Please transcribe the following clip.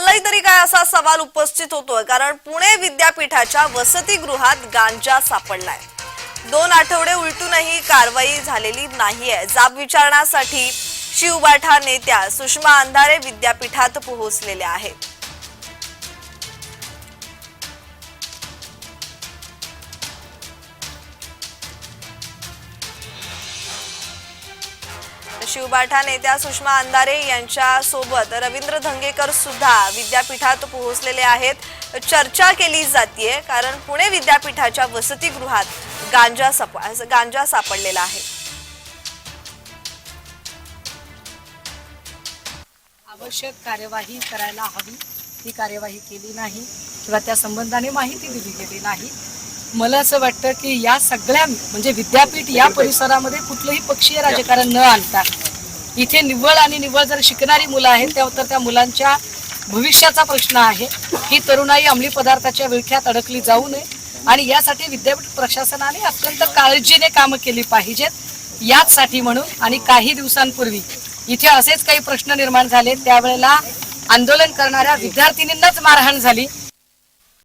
चाललंय तरी काय असा सवाल उपस्थित होतोय? कारण पुणे विद्यापीठाच्या वसतिगृहात गांजा सापडलाय. दोन आठवडे उलटूनही कारवाई झालेली नाहीये. जाब विचारण्यासाठी शिवबाठा नेत्या सुषमा अंधारे विद्यापीठात पोहोचलेल्या आहेत. शिवबाठा नेत्या सुषमा अंधारे यांच्या सोबत रवींद्र धंगेकर सुद्धा विद्यापीठात पोहोचलेले आहेत. चर्चा केली जातीये कारण पुणे विद्यापीठाच्या वसतिगृहात गांजा साप गांजा सापडलेला आहे. आवश्यक कार्यवाही करायला हवी. ती कार्यवाही केली नाही किंवा त्या संबंधाने माहिती दिली गेली नाही. मला असं वाटतं की या सगळ्या म्हणजे विद्यापीठ या परिसरामध्ये कुठलंही पक्षीय राजकारण न आणता इथे निव्वळ आणि निव्वळ जर शिकणारी मुलं आहेत त्या तर त्या मुलांच्या भविष्याचा प्रश्न आहे. ही तरुणाई अंमली पदार्थाच्या विळख्यात अडकली जाऊ नये. आणि यासाठी विद्यापीठ प्रशासनाने अत्यंत काळजीने कामं केली पाहिजेत. याचसाठी म्हणून आणि काही दिवसांपूर्वी इथे असेच काही प्रश्न निर्माण झाले. त्यावेळेला आंदोलन करणाऱ्या विद्यार्थिनींनाच मारहाण झाली.